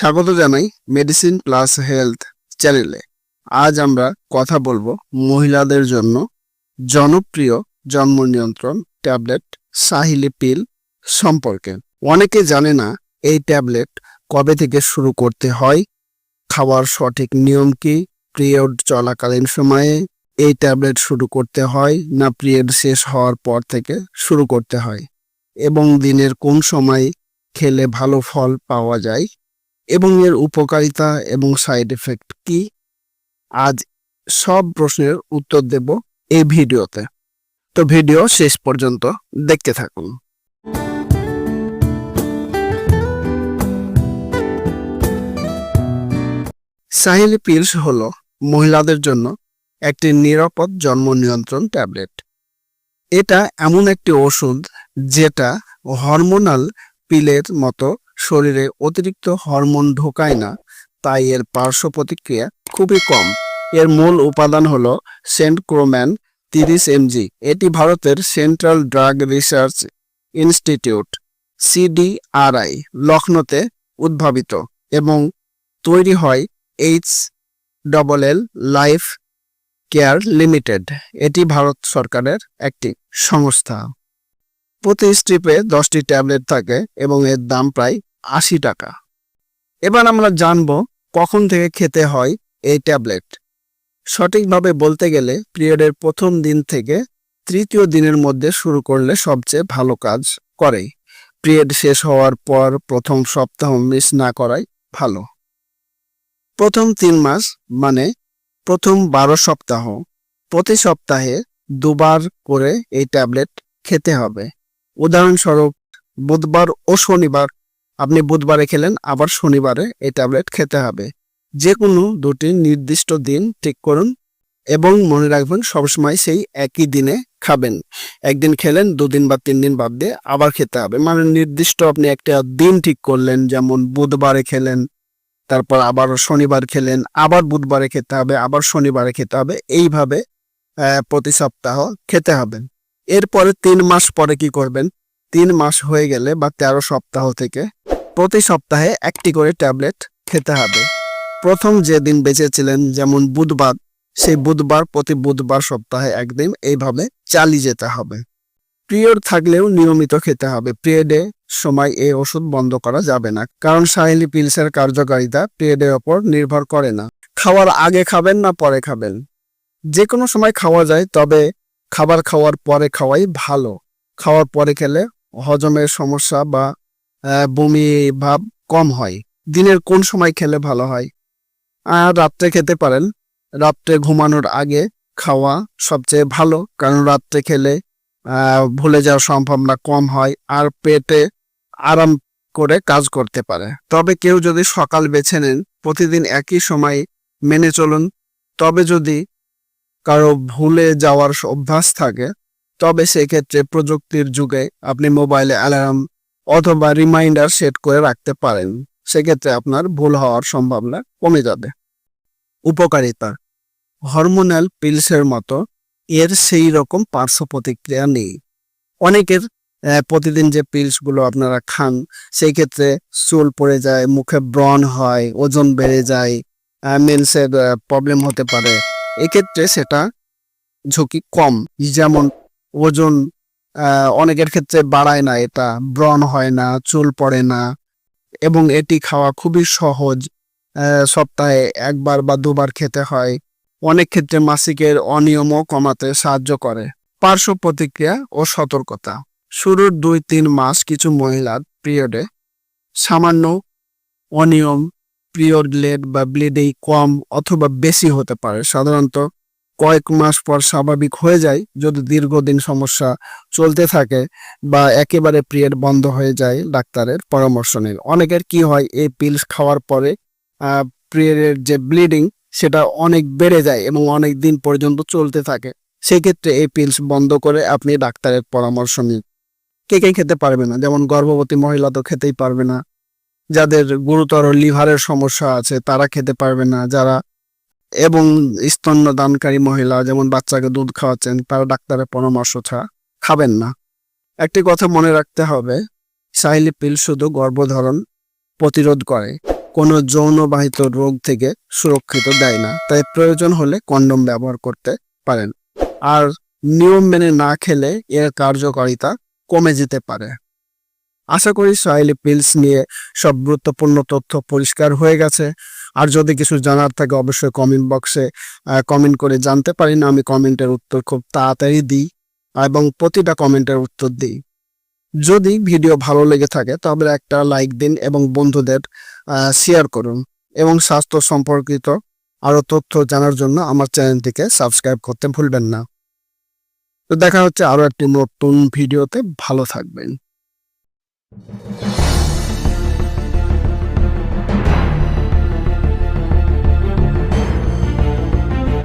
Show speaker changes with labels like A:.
A: স্বাগত জানাই medicine plus health চ্যানেলে আজ আমরা কথা বলব মহিলাদের জন্য জনপ্রিয় জন্ম নিয়ন্ত্রণ ট্যাবলেট সাহিলি পিল সম্পর্কে। অনেকে জানে না এই ট্যাবলেট কবে থেকে শুরু করতে হয়, খাওয়ার সঠিক নিয়ম কি, পিরিয়ড চলাকালীন সময়ে এই ট্যাবলেট শুরু করতে হয় না পিরিয়ড শেষ হওয়ার পর থেকে শুরু করতে হয়, এবং দিনের কোন সময় খেলে ভালো ফল পাওয়া যায় এবং এর উপকারিতা এবং সাইড এফেক্ট কি? আজ সব প্রশ্নের উত্তর দেব এই ভিডিওতে। তো ভিডিও শেষ পর্যন্ত দেখতে থাকুন। সাহিলি পিলস হল মহিলাদের জন্য একটি নিরাপদ জন্ম নিয়ন্ত্রণ ট্যাবলেট। এটা এমন একটি ওষুধ যেটা হরমোনাল পিলের মতো শরীরে অতিরিক্ত হরমোন ঢোকায় না, তাই এর পার্শ্ব প্রতিক্রিয়া খুবই কম। এর মূল উপাদান হল সেন্ট ক্রোম্যান তিরিশ এমজি। এটি ভারতের central drug research institute, CDRI লখনৌতে উদ্ভাবিত এবং তৈরি হয় H double L life care limited. এটি ভারত সরকারের একটি সংস্থা। প্রতি স্ট্রিপে দশটি ট্যাবলেট থাকে এবং এর দাম প্রায় আশি টাকা। এবার আমরা জানব কখন থেকে খেতে হয় এই ট্যাবলেট। সঠিকভাবে বলতে গেলে পিরিয়ডের প্রথম দিন থেকে তৃতীয় দিনের মধ্যে শুরু করলে সবচেয়ে ভালো কাজ করে পিরিয়ড শেষ হওয়ার পর প্রথম সপ্তাহ মিস না করাই ভালো। প্রথম তিন মাস মানে প্রথম বারো সপ্তাহ। প্রতি সপ্তাহে দুবার করে এই ট্যাবলেট খেতে হবে। উদাহরণস্বরূপ বুধবার ও শনিবার আপনি বুধবারে খেলেন, আবার শনিবারে এই ট্যাবলেট খেতে হবে। যে কোনো দুটি নির্দিষ্ট দিন ঠিক করুন এবং মনে রাখবেন সবসময় সেই একই দিনে খাবেন। একদিন খেলেন, দুদিন বা তিন দিন বাদ দিয়ে আবার খেতে হবে। মানে নির্দিষ্ট আপনি একটা দিন ঠিক করলেন, যেমন বুধবারে খেলেন, তারপর আবার শনিবার খেলেন, আবার বুধবারে খেতে হবে, আবার শনিবারে খেতে হবে, এইভাবে প্রতি সপ্তাহ খেতে হবে। এরপরে তিন মাস পরে কি করবেন? তিন মাস হয়ে গেলে বা তেরো সপ্তাহ থেকে প্রতি সপ্তাহে একটি করে ট্যাবলেট খেতে হবে। প্রথম যে দিন বেঁচেছিলেন যেমন বুধবার, সেই বুধবার প্রতি বুধবার সপ্তাহে একদিন এইভাবে চালিয়ে যেতে হবে। পিরিয়ড থাকলেও নিয়মিত খেতে হবে। পিরিয়ডে সময় এই ওষুধ বন্ধ করা যাবে না, কারণ সাহেলি পিলসের কার্যকারিতা পিরিয়ডের ওপর নির্ভর করে না। খাওয়ার আগে খাবেন না পরে খাবেন। যে কোনো সময় খাওয়া যায়, তবে খাবার খাওয়ার পরে খাওয়াই ভালো। খাওয়ার পরে খেলে হজমের সমস্যা বা বমি ভাব কম হয়। দিনের কোন সময় খেলে ভালো হয়? আর রাত্রে খেতে পারেন। রাত্রে ঘুমানোর আগে খাওয়া সবচেয়ে ভালো, কারণ রাত্রে খেলে ভুলে যাওয়ার সম্ভাবনা কম হয় আর পেটে আরাম করে কাজ করতে পারে। তবে কেউ যদি সকাল বেছে নেন, প্রতিদিন একই সময় মেনে চলুন। তবে যদি কারও ভুলে যাওয়ার অভ্যাস থাকে, তবে সেক্ষেত্রে প্রযুক্তির যুগে আপনি মোবাইলে অ্যালার্ম অথবা রিমাইন্ডার সেট করে রাখতে পারেন, সেক্ষেত্রে আপনার ভুল হওয়ার সম্ভাবনা কমে যাবে। উপকারিতা হরমোনাল পিলসের মতো এর সেই রকম পার্শ্ব প্রতিক্রিয়া নেই। অনেকের প্রতিদিন যে পিলসগুলো আপনারা খান, সেই ক্ষেত্রে চুল পড়ে যায়, মুখে ব্রণ হয়, ওজন বেড়ে যায় মেন্সের প্রবলেম হতে পারে। এক্ষেত্রে সেটা ঝুঁকি কম। যেমন ওজন অনেকের ক্ষেত্রে বাড়ায় না এটা, ব্রণ হয় না, চুল পড়ে না এবং এটি খাওয়া খুবই সহজ সপ্তাহে একবার বা দুবার খেতে হয়। অনেক ক্ষেত্রে মাসিকের অনিয়মও কমাতে সাহায্য করে। পার্শ্ব প্রতিক্রিয়া ও সতর্কতা। শুরুর দুই তিন মাস কিছু মহিলার পিরিয়ডে সামান্য অনিয়ম পিরিয়ড লেট বা ব্লিডিং কম অথবা বেশি হতে পারে। সাধারণত কয়েক মাস পর স্বাভাবিক হয়ে যায় যদি দীর্ঘদিন সমস্যা চলতে থাকে বা একেবারে পিরিয়ড বন্ধ হয়ে যায় ডাক্তারের পরামর্শ নিন অনেকের কি হয়, এই পিলস খাওয়ার পরে পিরিয়ডের যে ব্লিডিং সেটা অনেক বেড়ে যায় এবং অনেক দিন পর্যন্ত চলতে থাকে। সেক্ষেত্রে এই পিলস বন্ধ করে আপনি ডাক্তারের পরামর্শ নিন। কে কে খেতে পারবে না? যেমন গর্ভবতী মহিলা তো খেতেই পারবে না। যাদের গুরুতর লিভারের সমস্যা আছে, তারা খেতে পারবে না। যারা এবং স্তন্যদানকারী মহিলা, যেমন বাচ্চাকে দুধ খাওয়াচ্ছেন তারা ডাক্তারের পরামর্শ ছাড়া খাবেন না। একটি কথা মনে রাখতে হবে সাইলি পিল শুধু গর্ভধারণ প্রতিরোধ করে, কোনো যৌনবাহিত রোগ থেকে সুরক্ষিত দেয় না, তাই প্রয়োজন হলে কন্ডম ব্যবহার করতে পারেন। আর নিয়ম মেনে না খেলে এর কার্যকারিতা কমে যেতে পারে। আশা করি সোয়াইলি পিলস নিয়ে সব গুরুত্বপূর্ণ তথ্য পরিষ্কার হয়ে গেছে। আর যদি কিছু জানার থাকে অবশ্যই কমেন্ট বক্সে কমেন্ট করে জানতে পারি না আমি কমেন্টের উত্তর খুব তাড়াতাড়ি দিই এবং প্রতিটা কমেন্টের উত্তর দিই। যদি ভিডিও ভালো লেগে থাকে তবে একটা লাইক দিন এবং বন্ধুদের শেয়ার করুন এবং স্বাস্থ্য সম্পর্কিত আরও তথ্য জানার জন্য আমার চ্যানেলটিকে সাবস্ক্রাইব করতে ভুলবেন না। তো দেখা হচ্ছে আরও একটি নতুন ভিডিওতে ভালো থাকবেন।